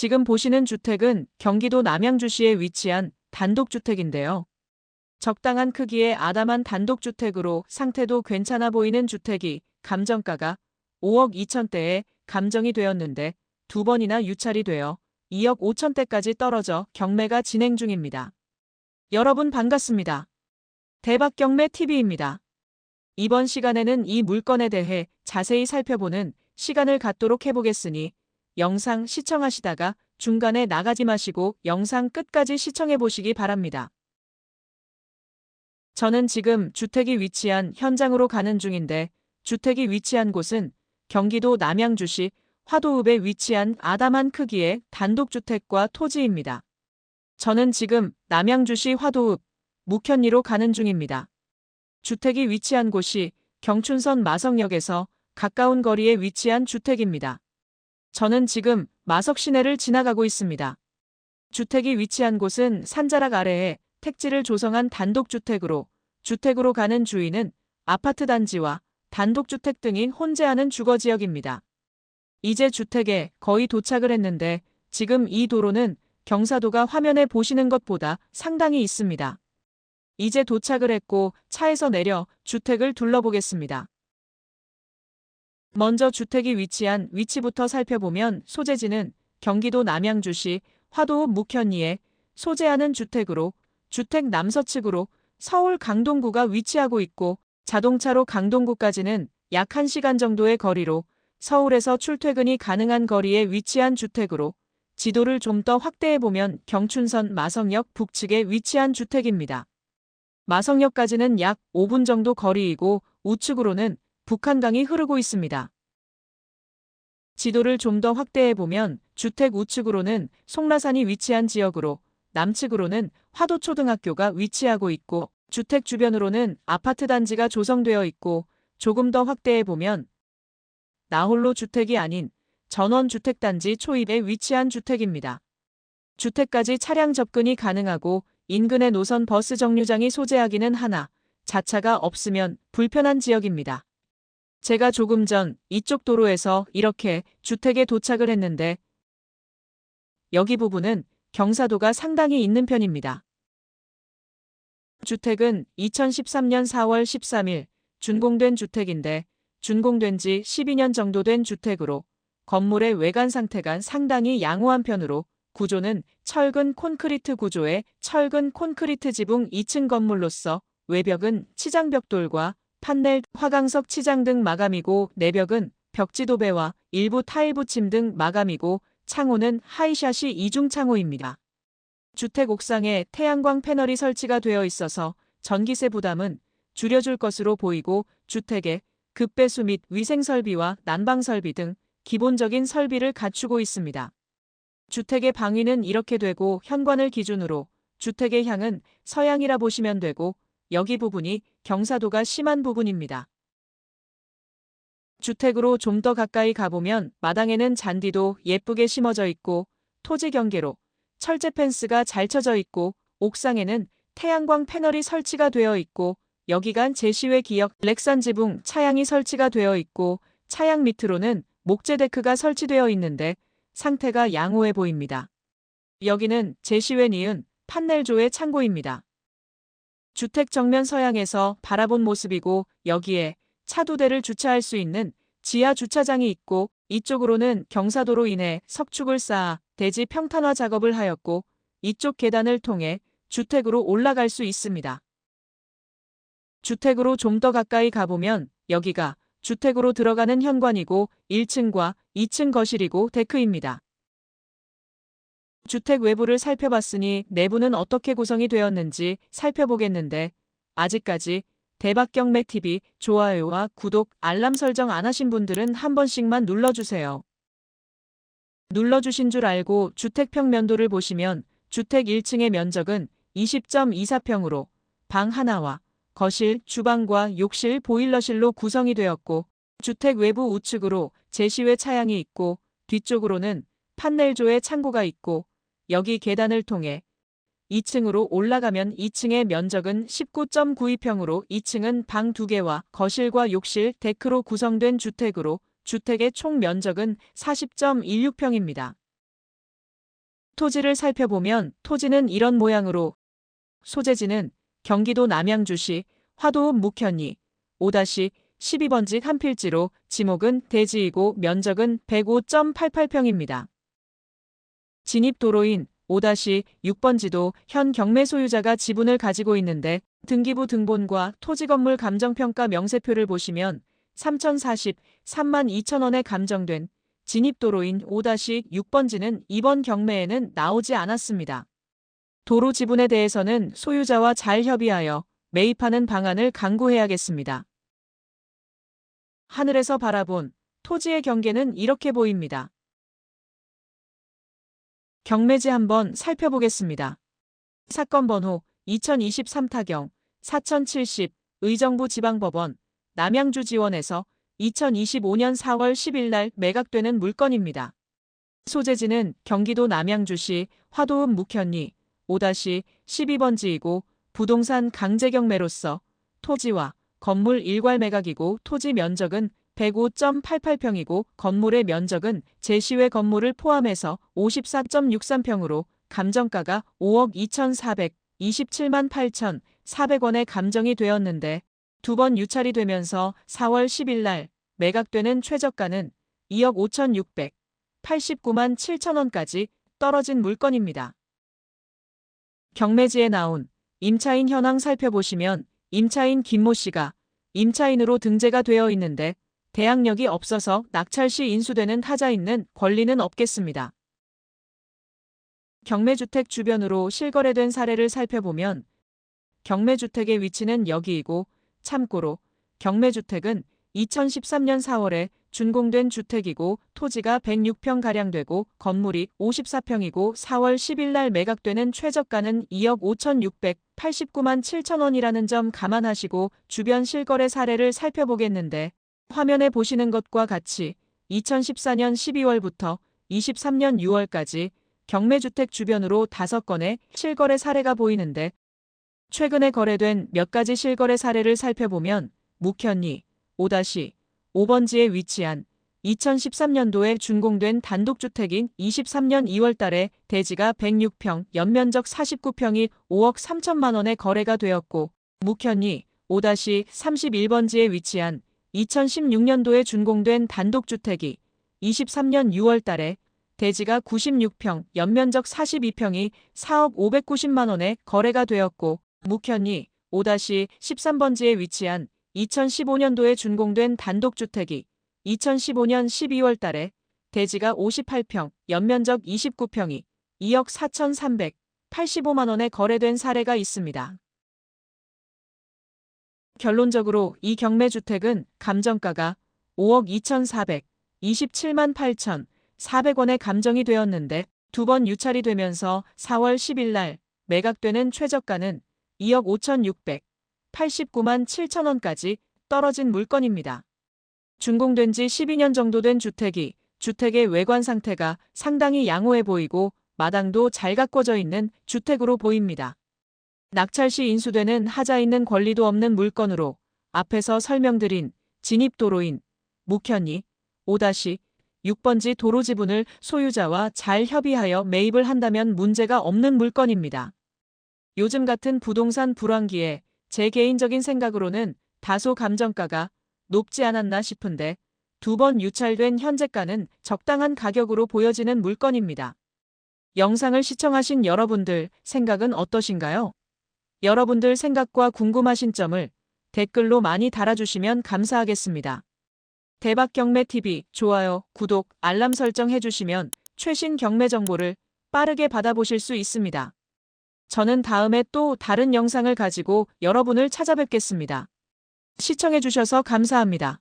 지금 보시는 주택은 경기도 남양주시에 위치한 단독주택인데요. 적당한 크기의 아담한 단독주택으로 상태도 괜찮아 보이는 주택이 감정가가 5억 2천대에 감정이 되었는데 두 번이나 유찰이 되어 2억 5천대까지 떨어져 경매가 진행 중입니다. 여러분 반갑습니다. 대박경매 TV입니다. 이번 시간에는 이 물건에 대해 자세히 살펴보는 시간을 갖도록 해보겠으니 영상 시청하시다가 중간에 나가지 마시고 영상 끝까지 시청해 보시기 바랍니다. 저는 지금 주택이 위치한 현장으로 가는 중인데 주택이 위치한 곳은 경기도 남양주시 화도읍에 위치한 아담한 크기의 단독주택과 토지입니다. 저는 지금 남양주시 화도읍 묵현리로 가는 중입니다. 주택이 위치한 곳이 경춘선 마성역에서 가까운 거리에 위치한 주택입니다. 저는 지금 마석 시내를 지나가고 있습니다. 주택이 위치한 곳은 산자락 아래에 택지를 조성한 단독주택으로 주택으로 가는 주인은 아파트 단지와 단독주택 등이 혼재하는 주거지역입니다. 이제 주택에 거의 도착을 했는데 지금 이 도로는 경사도가 화면에 보시는 것보다 상당히 있습니다. 이제 도착을 했고 차에서 내려 주택을 둘러보겠습니다. 먼저 주택이 위치한 위치부터 살펴보면 소재지는 경기도 남양주시 화도읍 묵현리에 소재하는 주택으로 주택 남서측으로 서울 강동구가 위치하고 있고 자동차로 강동구까지는 약 1시간 정도의 거리로 서울에서 출퇴근이 가능한 거리에 위치한 주택으로 지도를 좀 더 확대해 보면 경춘선 마성역 북측에 위치한 주택입니다. 마성역까지는 약 5분 정도 거리이고 우측으로는 북한강이 흐르고 있습니다. 지도를 좀 더 확대해 보면 주택 우측으로는 송라산이 위치한 지역으로 남측으로는 화도초등학교가 위치하고 있고 주택 주변으로는 아파트 단지가 조성되어 있고 조금 더 확대해 보면 나홀로 주택이 아닌 전원주택단지 초입에 위치한 주택입니다. 주택까지 차량 접근이 가능하고 인근의 노선 버스 정류장이 소재하기는 하나 자차가 없으면 불편한 지역입니다. 제가 조금 전 이쪽 도로에서 이렇게 주택에 도착을 했는데 여기 부분은 경사도가 상당히 있는 편입니다. 주택은 2013년 4월 13일 준공된 주택인데 준공된 지 12년 정도 된 주택으로 건물의 외관 상태가 상당히 양호한 편으로 구조는 철근 콘크리트 구조의 철근 콘크리트 지붕 2층 건물로서 외벽은 치장벽돌과 판넬, 화강석 치장 등 마감이고 내벽은 벽지도배와 일부 타일 붙임 등 마감이고 창호는 하이샷이 이중 창호입니다. 주택 옥상에 태양광 패널이 설치가 되어 있어서 전기세 부담은 줄여줄 것으로 보이고 주택에 급배수 및 위생 설비와 난방 설비 등 기본적인 설비를 갖추고 있습니다. 주택의 방위는 이렇게 되고 현관을 기준으로 주택의 향은 서양이라 보시면 되고 여기 부분이 경사도가 심한 부분입니다. 주택으로 좀 더 가까이 가보면 마당에는 잔디도 예쁘게 심어져 있고 토지 경계로 철제 펜스가 잘 쳐져 있고 옥상에는 태양광 패널이 설치가 되어 있고 여기간 제시외 기역 렉선 지붕 차양이 설치가 되어 있고 차양 밑으로는 목재 데크가 설치되어 있는데 상태가 양호해 보입니다. 여기는 제시외 니은 판넬조의 창고입니다. 주택 정면 서양에서 바라본 모습이고 여기에 차두 대를 주차할 수 있는 지하 주차장이 있고 이쪽으로는 경사도로 인해 석축을 쌓아 대지 평탄화 작업을 하였고 이쪽 계단을 통해 주택으로 올라갈 수 있습니다. 주택으로 좀 더 가까이 가보면 여기가 주택으로 들어가는 현관이고 1층과 2층 거실이고 데크입니다. 주택 외부를 살펴봤으니 내부는 어떻게 구성이 되었는지 살펴보겠는데 아직까지 대박경매TV 좋아요와 구독, 알람 설정 안 하신 분들은 한 번씩만 눌러주세요. 눌러주신 줄 알고 주택 평면도를 보시면 주택 1층의 면적은 20.24평으로 방 하나와 거실, 주방과 욕실, 보일러실로 구성이 되었고 주택 외부 우측으로 제시외 차양이 있고 뒤쪽으로는 판넬조의 창고가 있고 여기 계단을 통해 2층으로 올라가면 2층의 면적은 19.92평으로 2층은 방 2개와 거실과 욕실, 데크로 구성된 주택으로 주택의 총 면적은 40.16평입니다. 토지를 살펴보면 토지는 이런 모양으로 소재지는 경기도 남양주시 화도읍 묵현리 5-12번지 한 필지로 지목은 대지이고 면적은 105.88평입니다. 진입도로인 5-6번 지도 현 경매 소유자가 지분을 가지고 있는데 등기부 등본과 토지건물 감정평가 명세표를 보시면 3,040, 3만 2천원에 감정된 진입도로인 5-6번지는 이번 경매에는 나오지 않았습니다. 도로 지분에 대해서는 소유자와 잘 협의하여 매입하는 방안을 강구해야겠습니다. 하늘에서 바라본 토지의 경계는 이렇게 보입니다. 경매지 한번 살펴보겠습니다. 사건 번호 2023 타경 4070 의정부 지방법원 남양주 지원에서 2025년 4월 10일 날 매각되는 물건입니다. 소재지는 경기도 남양주시 화도읍 묵현리 5-12번지이고 부동산 강제경매로서 토지와 건물 일괄 매각이고 토지 면적은 105.88평이고 건물의 면적은 제시외 건물을 포함해서 54.63평으로 감정가가 5억 2,427만 8,400원에 감정이 되었는데 두 번 유찰이 되면서 4월 10일 날 매각되는 최저가는 2억 5,689만 7천원까지 떨어진 물건입니다. 경매지에 나온 임차인 현황 살펴보시면 임차인 김모 씨가 임차인으로 등재가 되어 있는데 대항력이 없어서 낙찰 시 인수되는 하자 있는 권리는 없겠습니다. 경매주택 주변으로 실거래된 사례를 살펴보면 경매주택의 위치는 여기이고 참고로 경매주택은 2013년 4월에 준공된 주택이고 토지가 106평가량 되고 건물이 54평이고 4월 10일 날 매각되는 최저가는 2억 5,689만 7천원이라는 점 감안하시고 주변 실거래 사례를 살펴보겠는데 화면에 보시는 것과 같이 2014년 12월부터 23년 6월까지 경매주택 주변으로 5건의 실거래 사례가 보이는데 최근에 거래된 몇 가지 실거래 사례를 살펴보면 묵현리 5-5번지에 위치한 2013년도에 준공된 단독주택인 23년 2월 달에 대지가 106평, 연면적 49평이 5억 3천만 원에 거래가 되었고 묵현리 5-31번지에 위치한 2016년도에 준공된 단독주택이 23년 6월 달에 대지가 96평, 연면적 42평이 4억 590만 원에 거래가 되었고 묵현리 5-13번지에 위치한 2015년도에 준공된 단독주택이 2015년 12월 달에 대지가 58평, 연면적 29평이 2억 4,385만 원에 거래된 사례가 있습니다. 결론적으로 이 경매주택은 감정가가 5억 2,427만 8,400원에 감정이 되었는데 두 번 유찰이 되면서 4월 10일 날 매각되는 최저가는 2억 5,689만 7천원까지 떨어진 물건입니다. 준공된 지 12년 정도 된 주택이 주택의 외관 상태가 상당히 양호해 보이고 마당도 잘 가꿔져 있는 주택으로 보입니다. 낙찰 시 인수되는 하자 있는 권리도 없는 물건으로 앞에서 설명드린 진입도로인 묵현이 5-6번지 도로 지분을 소유자와 잘 협의하여 매입을 한다면 문제가 없는 물건입니다. 요즘 같은 부동산 불황기에 제 개인적인 생각으로는 다소 감정가가 높지 않았나 싶은데 두 번 유찰된 현재가는 적당한 가격으로 보여지는 물건입니다. 영상을 시청하신 여러분들 생각은 어떠신가요? 여러분들 생각과 궁금하신 점을 댓글로 많이 달아주시면 감사하겠습니다. 대박경매TV 좋아요, 구독, 알람 설정 해주시면 최신 경매 정보를 빠르게 받아보실 수 있습니다. 저는 다음에 또 다른 영상을 가지고 여러분을 찾아뵙겠습니다. 시청해주셔서 감사합니다.